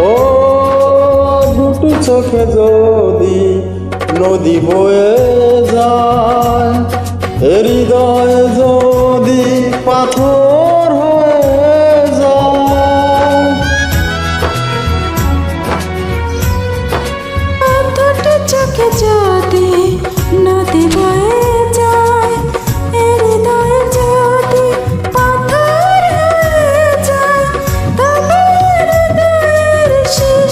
ও দুটো চোখে যদি নদী বয়ে যায়।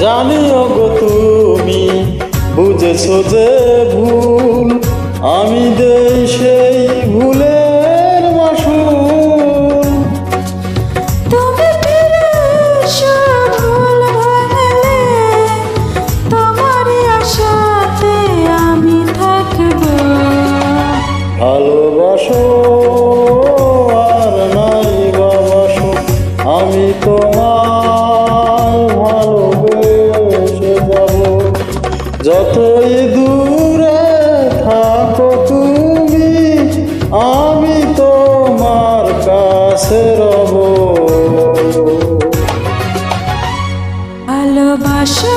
জানিও গো তুমি বুঝেছ যে ভুল। আমি দেই সেই ভুলের মাসুল। আমি থাকব। ভালোবাসো আর নাই বাবাসো আমি তোমার যতই দূরে থাকো তুমি আমি তোমার কাছে রব। ভালোবাসা